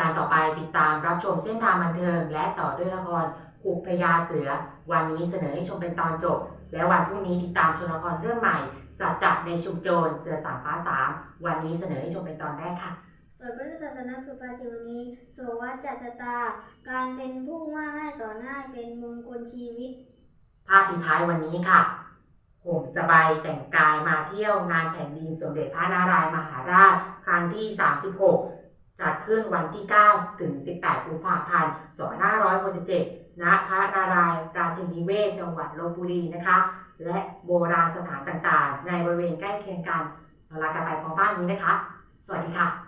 การต่อไปติดตามรับชมเส้นทางบันเทิง และต่อด้วยละครขุกพญาเสือ วันนี้เสนอให้ชมเป็นตอนจบ และวันพรุ่งนี้ติดตามชมละครเรื่องใหม่ สัจจะในชุมโจรเสือสามฟ้าสามวันนี้เสนอให้ชมเป็นตอนแรกค่ะส่วนพุทธศาสนาสุภาษิตวันนี้โสวัจจชะตา การเป็นผู้ว่าง่ายสอนง่ายเป็นมงคลชีวิต ภาพปิดท้ายวันนี้ค่ะห่มสบายแต่งกายมาเที่ยวงานแผ่นดินสมเด็จพระนารายมหาราช ครั้งที่ 36 จัดขึ้นวันที่ 9 ถึง 18 กุมภาพันธ์ 2567 ณ พระนารายณ์ราชินีเวศจังหวัดลบบุรีนะคะ และโบราณสถานต่างๆ ในบริเวณใกล้เคียงกันเราลากันไปพร้อมบ้านนี้นะคะ สวัสดีค่ะ